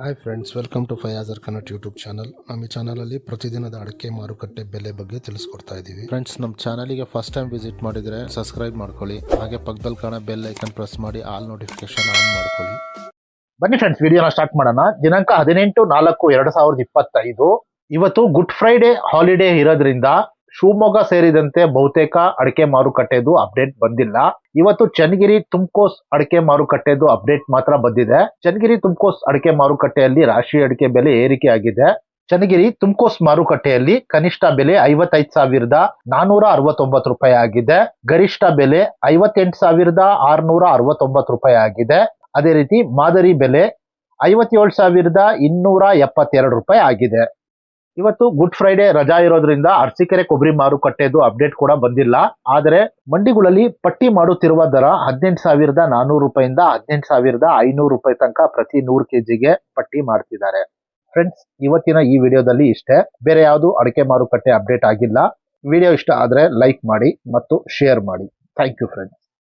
Hi friends welcome to Fayazar Kannada YouTube channel ನಮ್ಮ ಈ ಚಾನಲಲ್ಲಿ ಪ್ರತಿದಿನದ ಅಡಿಕೆ ಮಾರುಕಟ್ಟೆ ಬೆಲೆ ಬಗ್ಗೆ ತಿಳಿಸ್ಕೊಡ್ತಾ ಇದ್ದೀವಿ. ಫ್ರೆಂಡ್ಸ್ ನಮ್ಮ ಚಾನಲಿಗೆ ಫಸ್ಟ್ ಟೈಮ್ ವಿಸಿಟ್ ಮಾಡಿದರೆ ಸಬ್ಸ್ಕ್ರೈಬ್ ಮಾಡ್ಕೊಳ್ಳಿ. ಹಾಗೆ ಪಕ್ಕದಲ್ಲಿ ಕಾಣೋ ಬೆಲ್ ಐಕನ್ ಪ್ರೆಸ್ ಮಾಡಿ ಆಲ್ ನೋಟಿಫಿಕೇಶನ್ ಆನ್ ಮಾಡ್ಕೊಳ್ಳಿ. ಬನ್ನಿ ಫ್ರೆಂಡ್ಸ್ ವಿಡಿಯೋನ ಸ್ಟಾರ್ಟ್ ಮಾಡೋಣ. ದಿನಾಂಕ ಹದಿನೆಂಟು ನಾಲ್ಕು ಎರಡ್ ಸಾವಿರದ ಇಪ್ಪತ್ತೈದು. ಇವತ್ತು ಗುಡ್ ಫ್ರೈಡೆ ಹಾಲಿಡೇ ಇರೋದ್ರಿಂದ ಶಿವಮೊಗ್ಗ ಸೇರಿದಂತೆ ಬಹುತೇಕ ಅಡಿಕೆ ಮಾರುಕಟ್ಟೆದು ಅಪ್ಡೇಟ್ ಬಂದಿಲ್ಲ. ಇವತ್ತು ಚನ್ನಗಿರಿ ತುಮಕೋಸ್ ಅಡಿಕೆ ಮಾರುಕಟ್ಟೆದು ಅಪ್ಡೇಟ್ ಮಾತ್ರ ಬಂದಿದೆ. ಚನ್ನಗಿರಿ ತುಮ್ಕೋಸ್ ಅಡಿಕೆ ಮಾರುಕಟ್ಟೆಯಲ್ಲಿ ರಾಶಿ ಅಡಿಕೆ ಬೆಲೆ ಏರಿಕೆ ಆಗಿದೆ ಚನ್ನಗಿರಿ ತುಮಕೋಸ್ ಮಾರುಕಟ್ಟೆಯಲ್ಲಿ ಕನಿಷ್ಠ ಬೆಲೆ ಐವತ್ತೈದು ಸಾವಿರದ ನಾನೂರ ಅರವತ್ತೊಂಬತ್ತು ರೂಪಾಯಿ ಆಗಿದೆ. ಗರಿಷ್ಠ ಬೆಲೆ ಐವತ್ತೆಂಟು ಸಾವಿರದ ಆರ್ನೂರ ಅರವತ್ತೊಂಬತ್ತು ರೂಪಾಯಿ ಆಗಿದೆ. ಅದೇ ರೀತಿ ಮಾದರಿ ಬೆಲೆ ಐವತ್ತೇಳು ಸಾವಿರದ ಇನ್ನೂರ ಎಪ್ಪತ್ತೆರಡು ರೂಪಾಯಿ ಆಗಿದೆ. ಇವತ್ತು ಗುಡ್ ಫ್ರೈಡೆ ರಜಾ ಇರೋದ್ರಿಂದ ಅರಸೀಕೆರೆ ಕೊಬ್ಬರಿ ಮಾರುಕಟ್ಟೆದು ಅಪ್ಡೇಟ್ ಕೂಡ ಬಂದಿಲ್ಲ. ಆದರೆ ಮಂಡಿಗಳಲ್ಲಿ ಪಟ್ಟಿ ಮಾಡುತ್ತಿರುವ ದರ ಹದಿನೆಂಟು ಸಾವಿರದ ನಾನೂರು ರೂಪಾಯಿಂದ ಹದಿನೆಂಟು ಸಾವಿರದ ಐನೂರು ರೂಪಾಯಿ ತನಕ ಪ್ರತಿ ನೂರು ಕೆಜಿಗೆ ಪಟ್ಟಿ ಮಾಡ್ತಿದ್ದಾರೆ. ಫ್ರೆಂಡ್ಸ್, ಇವತ್ತಿನ ಈ ವಿಡಿಯೋದಲ್ಲಿ ಇಷ್ಟೇ. ಬೇರೆ ಯಾವುದು ಅಡಿಕೆ ಮಾರುಕಟ್ಟೆ ಅಪ್ಡೇಟ್ ಆಗಿಲ್ಲ. ವಿಡಿಯೋ ಇಷ್ಟ ಆದರೆ ಲೈಕ್ ಮಾಡಿ ಮತ್ತು ಶೇರ್ ಮಾಡಿ. Thank you friends.